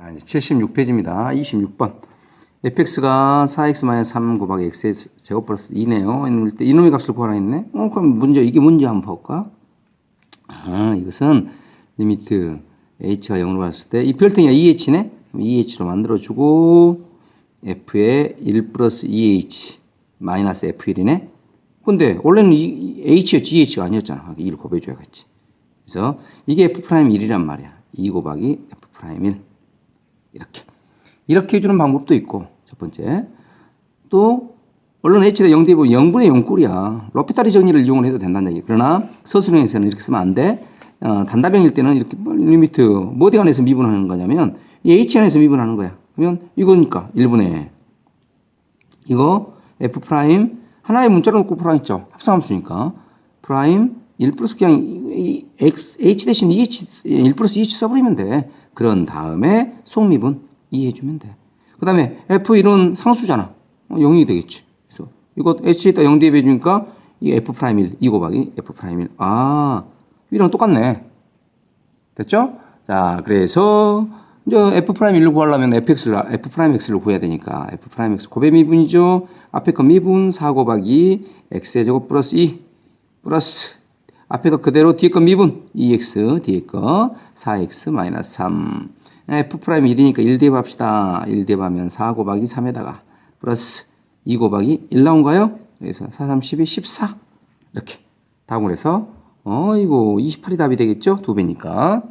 자, 이제 76페이지입니다. 26번. fx가 4x-3 곱하기 x의 제곱 플러스 2네요. 이럴 때 이놈의 값을 구하라 했네. 어, 그럼 문제, 이게 뭔지 한번 볼까? 아, 이것은 리미트 h가 0으로 갔을 때 이 별등이가 2h네? 2h로 만들어주고 f의 1 플러스 2h 마이너스 f1이네? 근데 원래는 이- h였지 2h가 아니었잖아. 2를 곱해줘야겠지. 그래서 이게 f'1이란 말이야. 2 곱하기 f'1 이렇게 이렇게 해주는 방법도 있고 첫 번째 또 물론 h가 0 대 보면 0분의 0꼴이야. 로피타리 정리를 이용을 해도 된다는 얘기. 그러나 서술형에서는 이렇게 쓰면 안 돼. 어, 단답형일 때는 이렇게 리미트 뭐 어디 안에서 미분하는 거냐면 이 h 안에서 미분하는 거야. 그러면 이거니까 1분의 이거 f 프라임 하나의 문자로 놓고 프라임 있죠. 합성함수니까 프라임 1 플러스 그냥 이 x h 대신 2h 1 플러스 2h 써버리면 돼. 그런 다음에 속미분 이해해주면 돼. 그 다음에 f1은 상수잖아. 어, 0이 되겠지. 그래서 이거 h에다 0 대입해주니까 이 f 프라임 1, 2 곱하기 f 프라임 1. 아, 이랑 똑같네. 됐죠? 자, 그래서 이제 f 프라임 1을 구하려면 fx를 f 프라임 x를 구해야 되니까 f 프라임 x 곱의 미분이죠. 앞에 거 미분 4 곱하기 x의 제곱 플러스 2 플러스 앞에 거 그대로 뒤에 거 미분 2x 뒤에 거 4x 마이너스 3 f 프라임 1이니까 1 대입합시다. 1 대입하면 4 곱하기 3에다가 플러스 2 곱하기 1 나온가요? 그래서 4, 3, 12, 14 이렇게 답을 해서 어 이거 28이 답이 되겠죠? 두 배니까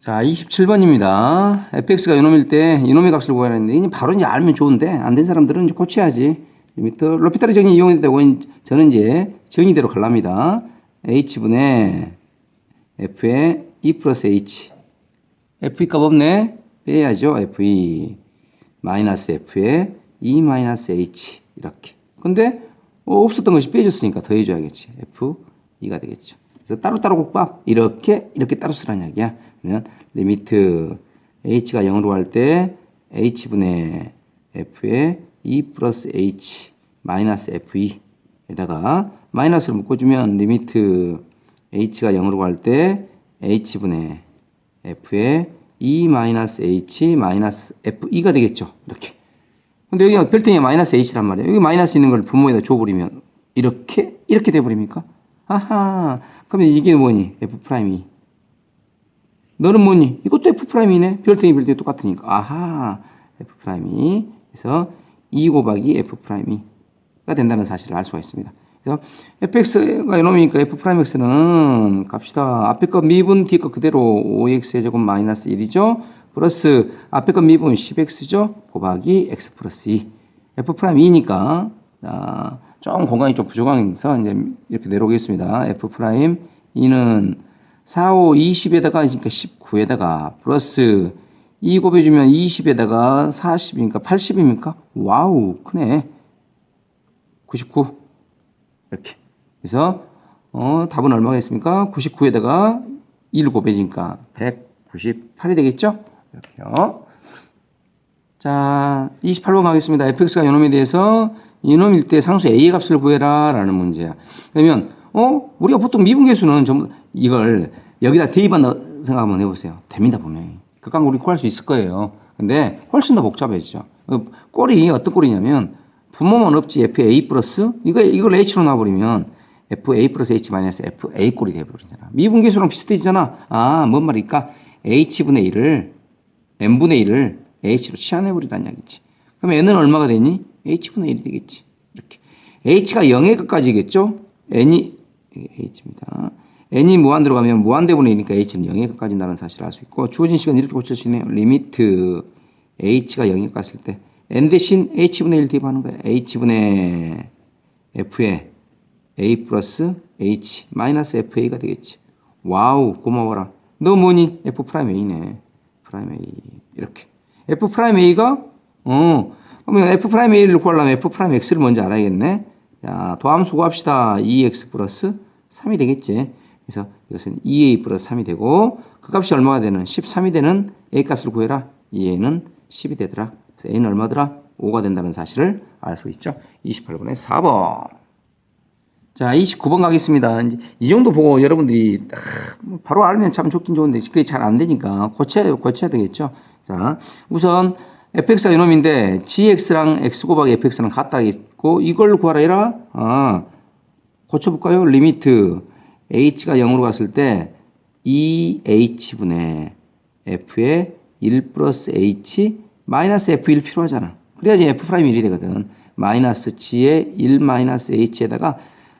자 27번입니다. fx가 이놈일 때 이놈의 값을 이제 바로 이제 알면 좋은데 안 된 사람들은 이제 고쳐야지. 리미트 로피타리 정리 이용했다고 저는 이제 정의대로 갈랍니다. h분의 f의 2 플러스 h. F 값 없네. 빼야죠 f2 마이너스 f의 2 마이너스 h. 이렇게. 근데 어, 없었던 것이 빼졌으니까 더해줘야겠지. F 2가 되겠죠. 그래서 따로따로 국밥 이렇게 이렇게 따로 쓰라는 이야기야. 그러면 리미트 h가 0으로 할 때 h분의 f의 2 플러스 h 마이너스 f2에다가 마이너스를 묶어주면 리미트 h가 0으로 갈 때 h분의 f의 2 마이너스 h 마이너스 f2가 되겠죠. 이렇게. 근데 여기가 별등이 마이너스 h란 말이에요. 여기 마이너스 있는 걸 분모에다 줘버리면 이렇게 이렇게 돼버립니까? 아하. 그러면 이게 뭐니? f 프라임이. 너는 뭐니? 이것도 f 프라임이네. 별등이 별등이 똑같으니까. 아하. f 프라임이. 그래서 2 곱하기 f 프라임이가 된다는 사실을 알 수가 있습니다. 그래서 fx가 이놈이니까 f 프라임 x는 갑시다. 앞에 거 미분 뒤에 거 그대로 5x의 제곱 마이너스 1이죠. 플러스 앞에 거 미분 10x죠. 곱하기 x 플러스 2. f 프라임 2니까 자, 좀 공간이 좀 부족해서 이제 이렇게 내려오겠습니다. f 프라임 2는 4, 5, 20에다가 그러니까 19에다가 플러스 2 곱해주면 20에다가 40이니까 80입니까? 와우 크네. 99 이렇게. 그래서 어, 답은 얼마가 있습니까? 99에다가 1 곱해지니까 198이 되겠죠? 이렇게요. 자, 28번 가겠습니다. fx가 이놈에 대해서 이놈일 때 상수 a의 값을 구해라 라는 문제야. 그러면 어, 우리가 보통 미분계수는 전부 이걸 여기다 대입한다 생각 한번 해보세요. 됩니다, 분명히. 그강 우리 구할 수 있을 거예요. 근데 훨씬 더 복잡해지죠. 그 꼴이 어떤 꼴이냐면 분모만 없지 fa 플러스 이거 이걸 h로 놔버리면 fa 플러스 h 마이너스 fa 꼴이 돼버리잖아. 미분계수랑 비슷해지잖아. 아, 뭔 말일까? h분의 1을 n분의 1을 h로 치환해버리라는 이야기지. 그럼 n은 얼마가 되니? h분의 1이 되겠지. 이렇게. h가 0의 끝까지겠죠? n이 h입니다. N이 무한대로 가면 무한대분의 1이니까 h는 0의 끝까지인다는 사실을 알 수 있고 주어진 시간 이렇게 고쳐지네요. 리미트 h가 0에 갔을 때 n 대신 h분의 1 대입하는 거야. h분의 f에 a 플러스 h 마이너스 fa가 되겠지. 와우 고마워라. 너 뭐니? f 프라임 a네. 프라임 a 이렇게. f 프라임 a가 어 그러면 f 프라임 a를 구하려면 f 프라임 x를 먼저 알아야겠네. 자 도함수 구합시다. 2x 플러스 3이 되겠지. 그래서 이것은 2a 플러스 3이 되고 그 값이 얼마가 되는 13이 되는 a 값을 구해라. 2a는 10이 되더라. 그래서 a는 얼마더라? 5가 된다는 사실을 알 수 있죠. 28번에 4번. 자, 29번 가겠습니다. 이제 이 정도 보고 여러분들이 아, 뭐 바로 알면 참 좋긴 좋은데 그게 잘 안 되니까 고쳐야, 고쳐야 되겠죠. 자, 우선 fx가 이놈인데 gx랑 x 곱하기 fx랑 같다겠고 이걸 구하라 해라. 아, 고쳐볼까요? 리미트 h가 0으로 갔을 때 2h분의 f의 1 플러스 h 마이너스 f1 필요하잖아. 그래야지 f 프라임 1이 되거든. 마이너스 g의 1 마이너스 h에다가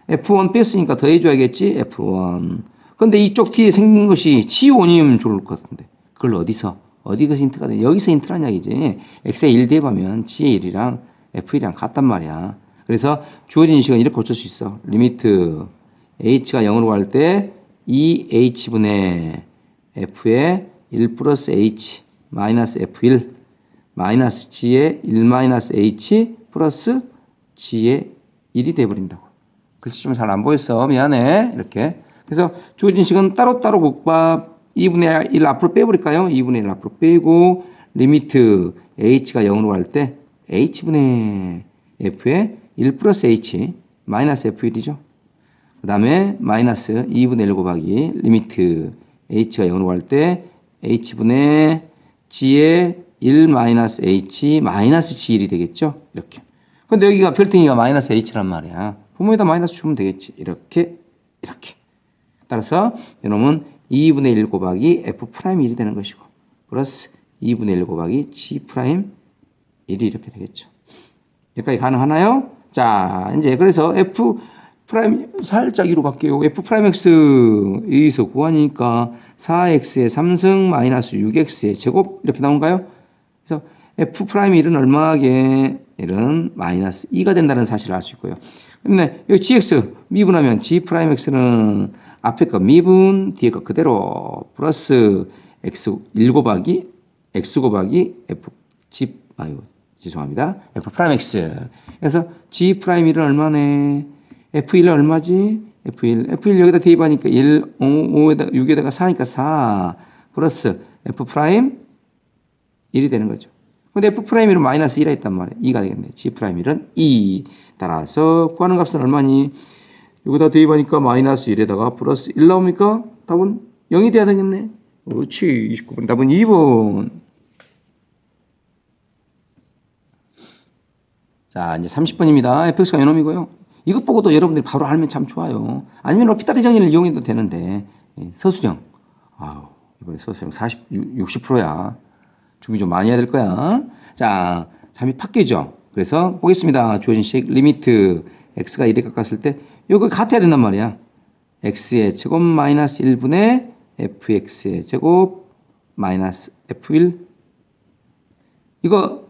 f1 뺐으니까 더해줘야겠지 f1. 근데 이쪽 뒤에 생긴 것이 g1이면 좋을 것 같은데 그걸 어디서 어디가 힌트가 돼? 여기서 힌트란 이야기지. x에 1 대입하면 g의 1이랑 f1이랑 같단 말이야. 그래서 주어진 식은 이렇게 고칠 수 있어. 리미트 h가 0으로 갈 때 2h분의 f의 1 플러스 h 마이너스 f1 마이너스 g의 1 마이너스 h 플러스 g의 1이 돼버린다고. 글씨 좀 잘 안 보였어. 미안해. 이렇게. 그래서 주어진 식은 따로따로 국밥 2분의 1 앞으로 빼버릴까요? 2분의 1 앞으로 빼고 리미트 h가 0으로 갈 때 h분의 f의 1 플러스 h 마이너스 f1이죠. 그 다음에 마이너스 2분의 1 곱하기 리미트 h가 0으로 갈 때 h분의 g의 1 마이너스 h 마이너스 g1이 되겠죠. 이렇게. 근데 여기가 별등이가 마이너스 h란 말이야. 부모에다 마이너스 주면 되겠지. 이렇게 이렇게. 따라서 이놈은 2분의 1 곱하기 f 프라임 1이 되는 것이고 플러스 2분의 1 곱하기 g 프라임 1이 이렇게 되겠죠. 여기까지 가능하나요? 자, 이제 그래서 f 프라임 살짝 위로 갈게요. f 프라임 x 여기서 구하니까 4x의 3승 마이너스 6x의 제곱 이렇게 나온가요? 그래서 f 프라임 1은 얼마게 1은 마이너스 2가 된다는 사실을 알 수 있고요. 근데 여기 gx 미분하면 g 프라임 x는 앞에 거 미분 뒤에 거 그대로 플러스 x 1 곱하기 x 곱하기 f g 아유 죄송합니다. f 프라임 x 그래서 g 프라임 1은 얼마네? F1은 얼마지? f1 f1 여기다 대입하니까 1 5, 5에다 6에다가 4니까 4 플러스 f 프라임 1이 되는 거죠. 근데 f 프라임 1은 마이너스 1이 있단 말이에요. 2가 되겠네. g 프라임 1은 2 따라서 구하는 값은 얼마니? 여기다 대입하니까 마이너스 1에다가 플러스 1 나옵니까? 답은 0이 돼야 되겠네. 그렇지. 29번. 답은 2번. 자, 이제 30번입니다. fx가 요놈이고요. 이것 보고도 여러분들이 바로 알면 참 좋아요. 아니면 로피타리 정의를 이용해도 되는데 예, 서술형. 아우, 이번에 서술형 40, 60%야. 준비 좀 많이 해야 될 거야. 자, 잠이 팍 깨죠. 그래서 보겠습니다. 주어진 식 리미트 x가 1에 가깝을 때 이거 같아야 된단 말이야. x의 제곱 마이너스 1분의 fx의 제곱 마이너스 f1 이거 보-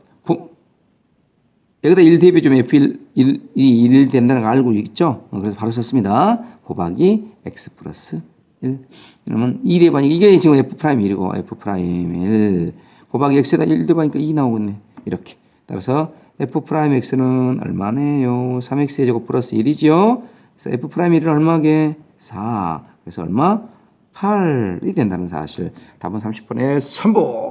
여기다 1 대입해 주면 f1 1, 1 된다는 거 알고 있죠? 어, 그래서 바로 썼습니다. 곱하기 x 플러스 1 그러면 2 대입하니까 이게 지금 f 프라임 1이고 f 프라임 1 곱하기 x에다 1 대입하니까 2 나오겠네. 이렇게. 따라서 f 프라임 x는 얼마네요? 3x의 제곱 플러스 1이죠? 그래서 f 프라임 1은 얼마게? 4. 그래서 얼마? 8이 된다는 사실. 답은 30번에 3번.